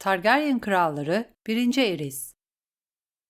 Targaryen kralları 1. Eris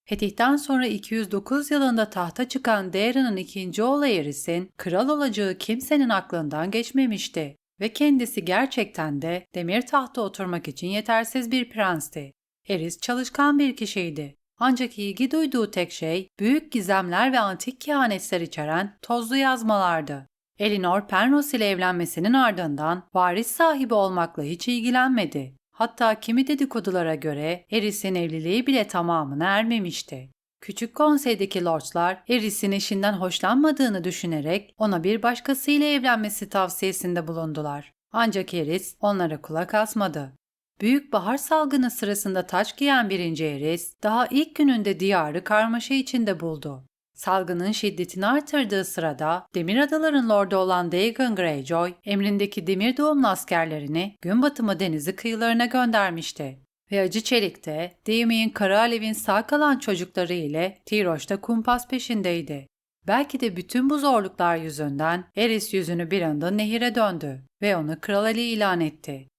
Fetih'ten sonra 209 yılında tahta çıkan Daeron'un ikinci oğlu Eris'in kral olacağı kimsenin aklından geçmemişti ve kendisi gerçekten de demir tahta oturmak için yetersiz bir prensti. Eris çalışkan bir kişiydi. Ancak ilgi duyduğu tek şey büyük gizemler ve antik kehanetler içeren tozlu yazmalardı. Elinor Penrose ile evlenmesinin ardından varis sahibi olmakla hiç ilgilenmedi. Hatta kimi dedikodulara göre Eris'in evliliği bile tamamına ermemişti. Küçük konseydeki lordlar Eris'in eşinden hoşlanmadığını düşünerek ona bir başkasıyla evlenmesi tavsiyesinde bulundular. Ancak Eris onlara kulak asmadı. Büyük bahar salgını sırasında taç giyen birinci Eris, daha ilk gününde diyarı karmaşa içinde buldu. Salgının şiddetini artırdığı sırada Demir Adaların lordu olan Dagon Greyjoy, emrindeki demir doğumlu askerlerini gün batımı denizi kıyılarına göndermişti. Ve Acı Çelik de Daimon'in Kara Alev'in sağ kalan çocukları ile Tiroş'ta kumpas peşindeydi. Belki de bütün bu zorluklar yüzünden Eris yüzünü bir anda nehire döndü ve onu kral Ali ilan etti.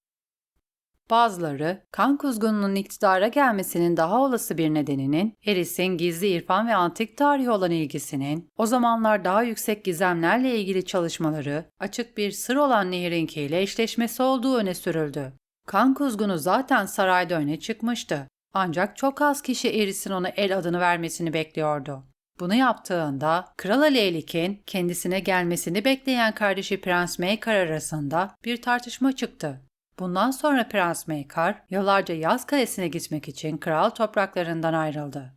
Bazıları, kan kuzgununun iktidara gelmesinin daha olası bir nedeninin Eris'in gizli irfan ve antik tarih olan ilgisinin, o zamanlar daha yüksek gizemlerle ilgili çalışmaları, açık bir sır olan Nehrinki ile eşleşmesi olduğu öne sürüldü. Kan kuzgunu zaten sarayda öne çıkmıştı. Ancak çok az kişi Eris'in ona el adını vermesini bekliyordu. Bunu yaptığında Kral Aleylik'in kendisine gelmesini bekleyen kardeşi Prens Maykar arasında bir tartışma çıktı. Bundan sonra Prens Maykar yıllarca Yaz Kalesi'ne gitmek için kral topraklarından ayrıldı.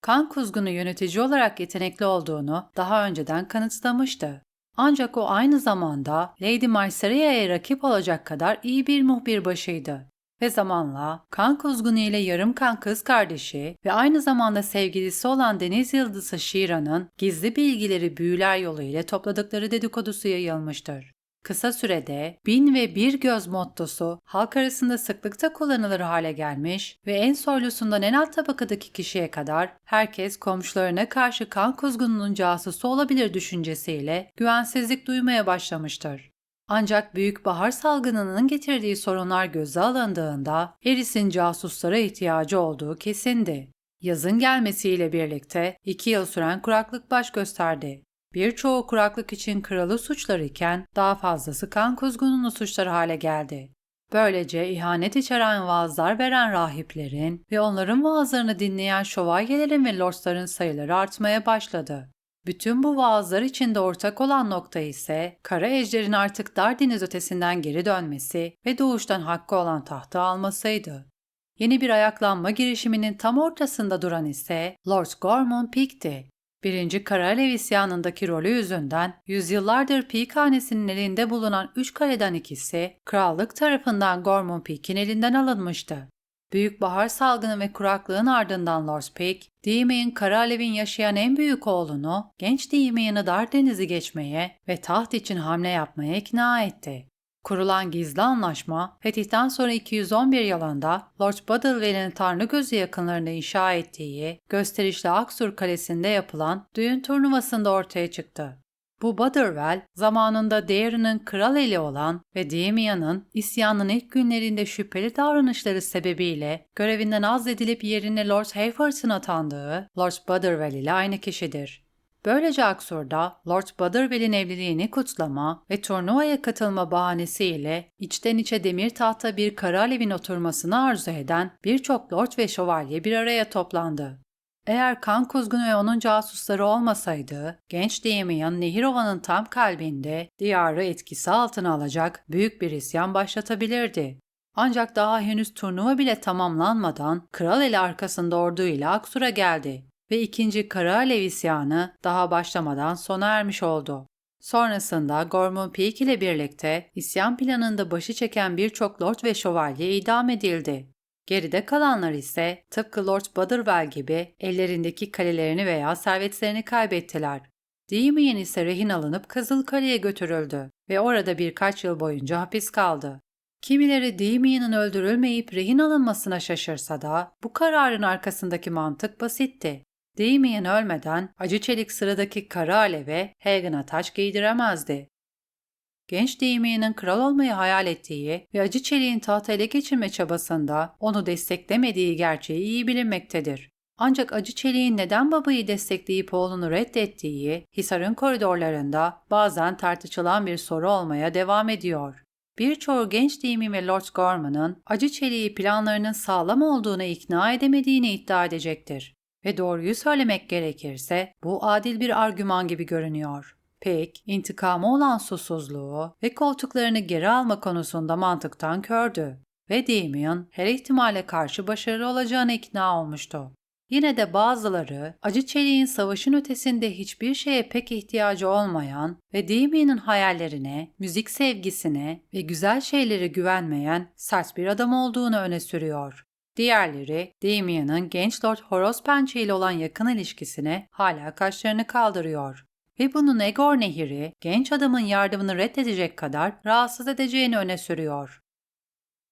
Kan kuzgunu yönetici olarak yetenekli olduğunu daha önceden kanıtlamıştı. Ancak o aynı zamanda Lady Marceria'ya rakip olacak kadar iyi bir muhbir başıydı. Ve zamanla kan kuzgunu ile yarım kan kız kardeşi ve aynı zamanda sevgilisi olan deniz yıldızı Shira'nın gizli bilgileri büyüler yolu ile topladıkları dedikodusu yayılmıştır. Kısa sürede bin ve bir göz mottosu halk arasında sıklıkta kullanılır hale gelmiş ve en soylusundan en alt tabakadaki kişiye kadar herkes komşularına karşı kan kuzgununun casusu olabilir düşüncesiyle güvensizlik duymaya başlamıştır. Ancak Büyük Bahar Salgını'nın getirdiği sorunlar göze alındığında Eris'in casuslara ihtiyacı olduğu kesindi. Yazın gelmesiyle birlikte iki yıl süren kuraklık baş gösterdi. Birçoğu kuraklık için kralı suçlar iken daha fazlası kan kuzgununu suçları hale geldi. Böylece ihanet içeren vaazlar veren rahiplerin ve onların vaazlarını dinleyen şövalyelerin ve lordsların sayıları artmaya başladı. Bütün bu vaazlar içinde ortak olan nokta ise Kara Ejder'in artık dar deniz ötesinden geri dönmesi ve doğuştan hakkı olan tahtı almasıydı. Yeni bir ayaklanma girişiminin tam ortasında duran ise Lord Gormon Peak'ti. Birinci Karalev isyanındaki rolü yüzünden yüzyıllardır Peak hanesinin elinde bulunan üç kaleden ikisi krallık tarafından Gormon Peak'in elinden alınmıştı. Büyük bahar salgını ve kuraklığın ardından Lord Peak, Dimian Karalev'in yaşayan en büyük oğlunu genç Dimian'ı dar denizi geçmeye ve taht için hamle yapmaya ikna etti. Kurulan gizli anlaşma, fetihten sonra 211 yılında Lord Badalwell'in Tanrı Gözü yakınlarında inşa ettiği gösterişli Aksur Kalesi'nde yapılan düğün turnuvasında ortaya çıktı. Bu Badalwell, zamanında Daeron'un kral eli olan ve Damien'ın isyanın ilk günlerinde şüpheli davranışları sebebiyle görevinden azledilip yerine Lord Hayford'un atandığı Lord Badalwell ile aynı kişidir. Böylece Aksur'da Lord Butterwell'in evliliğini kutlama ve turnuvaya katılma bahanesiyle içten içe demir tahta bir kara alevin oturmasını arzu eden birçok lord ve şövalye bir araya toplandı. Eğer kan kuzgunu ve onun casusları olmasaydı, genç Damian Nehirova'nın tam kalbinde diyarı etkisi altına alacak büyük bir isyan başlatabilirdi. Ancak daha henüz turnuva bile tamamlanmadan kral eli arkasında orduyla Aksur'a geldi ve 2. Kara Alev isyanı daha başlamadan sona ermiş oldu. Sonrasında Gormon Peak ile birlikte isyan planında başı çeken birçok lord ve şövalye idam edildi. Geride kalanlar ise tıpkı Lord Butterwell gibi ellerindeki kalelerini veya servetlerini kaybettiler. Damian ise rehin alınıp Kızıl Kale'ye götürüldü ve orada birkaç yıl boyunca hapis kaldı. Kimileri Damian'ın öldürülmeyip rehin alınmasına şaşırsa da bu kararın arkasındaki mantık basitti. Damian ölmeden acı çelik sıradaki kara aleve Hagen'a taç giydiremezdi. genç Damien'in kral olmayı hayal ettiği ve acı çeliğin tahtı ele geçirme çabasında onu desteklemediği gerçeği iyi bilinmektedir. Ancak acı çeliğin neden babayı destekleyip oğlunu reddettiği Hisar'ın koridorlarında bazen tartışılan bir soru olmaya devam ediyor. Birçoğu genç Demi ve Lord Gorman'ın acı çeliği planlarının sağlam olduğuna ikna edemediğini iddia edecektir. Ve doğruyu söylemek gerekirse bu adil bir argüman gibi görünüyor. Pek, intikamı olan susuzluğu ve koltuklarını geri alma konusunda mantıktan kördü ve Damien her ihtimale karşı başarılı olacağına ikna olmuştu. Yine de bazıları acı çeliğin savaşın ötesinde hiçbir şeye pek ihtiyacı olmayan ve Damien'in hayallerine, müzik sevgisine ve güzel şeylere güvenmeyen sert bir adam olduğunu öne sürüyor. Diğerleri, Damien'in genç Lord Horos Pençe ile olan yakın ilişkisine hala kaşlarını kaldırıyor ve bunun Egor Nehir'i genç adamın yardımını reddedecek kadar rahatsız edeceğini öne sürüyor.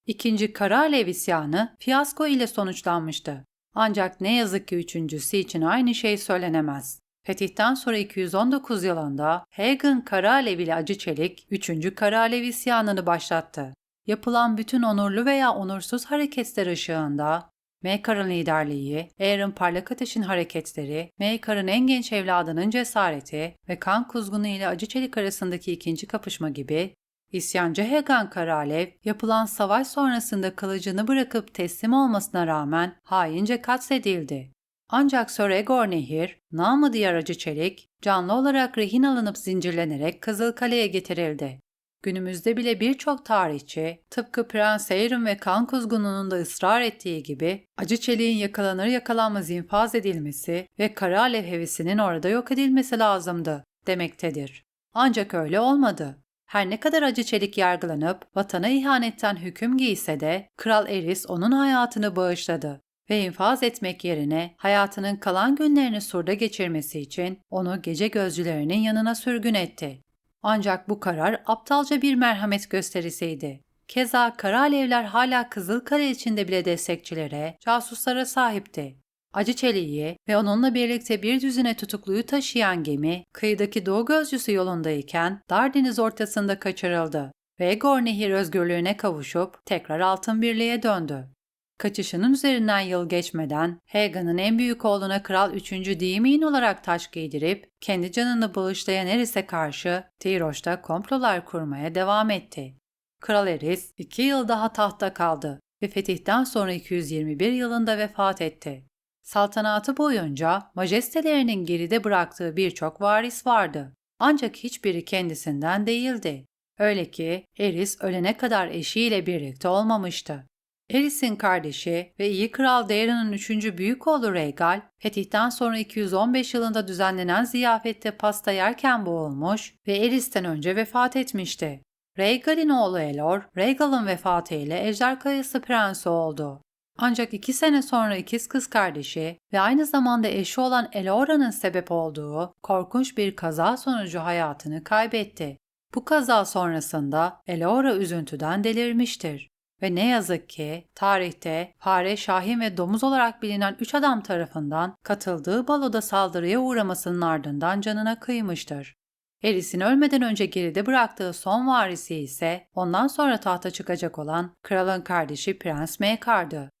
İkinci Kara Alev isyanı fiyasko ile sonuçlanmıştı. Ancak ne yazık ki üçüncüsü için aynı şey söylenemez. Fetihten sonra 219 yılında Hagen Kara Alev ile Acı Çelik 3. Kara Alev isyanını başlattı. Yapılan bütün onurlu veya onursuz hareketler ışığında Maykar'ın liderliği, Aaron Parlak Ateş'in hareketleri, Maykar'ın en genç evladının cesareti ve kan kuzgunu ile Acı Çelik arasındaki ikinci kapışma gibi İsyancı Hegan Karalev yapılan savaş sonrasında kılıcını bırakıp teslim olmasına rağmen haince katledildi. Ancak Sir Egor Nehir, namı diğer Acı Çelik, canlı olarak rehin alınıp zincirlenerek Kızılkale'ye getirildi. Günümüzde bile birçok tarihçi, tıpkı Prens Aeron ve kan kuzgununun da ısrar ettiği gibi, acı çeliğin yakalanır yakalanmaz infaz edilmesi ve kara alev hevisinin orada yok edilmesi lazımdı demektedir. Ancak öyle olmadı. Her ne kadar acı çelik yargılanıp vatana ihanetten hüküm giyse de Kral Eris onun hayatını bağışladı ve infaz etmek yerine hayatının kalan günlerini surda geçirmesi için onu gece gözcülerinin yanına sürgün etti. Ancak bu karar aptalca bir merhamet gösterisiydi. Keza kara alevler hala Kızılkale içinde bile destekçilere, casuslara sahipti. Acı Çeliği ve onunla birlikte bir düzine tutukluyu taşıyan gemi kıyıdaki Doğu Gözcüsü yolundayken dar deniz ortasında kaçırıldı ve Egor Nehir özgürlüğüne kavuşup tekrar Altın Birliğe döndü. Kaçışının üzerinden yıl geçmeden Hagan'ın en büyük oğluna Kral 3. Dimin olarak taş giydirip kendi canını bağışlayan Eris'e karşı Tiroş'ta komplolar kurmaya devam etti. Kral Eris iki yıl daha tahta kaldı ve fetihten sonra 221 yılında vefat etti. Saltanatı boyunca majestelerinin geride bıraktığı birçok varis vardı. Ancak hiçbiri kendisinden değildi. Öyle ki Eris ölene kadar eşiyle birlikte olmamıştı. Eris'in kardeşi ve iyi kral Daeron'un üçüncü büyük oğlu Rhaegal, fetihten sonra 215 yılında düzenlenen ziyafette pasta yerken boğulmuş ve Eris'ten önce vefat etmişti. Rhaegal'in oğlu Elor, Rhaegal'ın vefatıyla Ejder Kayası Prensi oldu. Ancak iki sene sonra ikiz kız kardeşi ve aynı zamanda eşi olan Elora'nın sebep olduğu korkunç bir kaza sonucu hayatını kaybetti. Bu kaza sonrasında Elora üzüntüden delirmiştir. Ve ne yazık ki tarihte fare, şahin ve domuz olarak bilinen üç adam tarafından katıldığı baloda saldırıya uğramasının ardından canına kıymıştır. Eris'in ölmeden önce geride bıraktığı son varisi ise ondan sonra tahta çıkacak olan kralın kardeşi Prens Mekar'dı.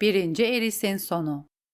1. Eris'in sonu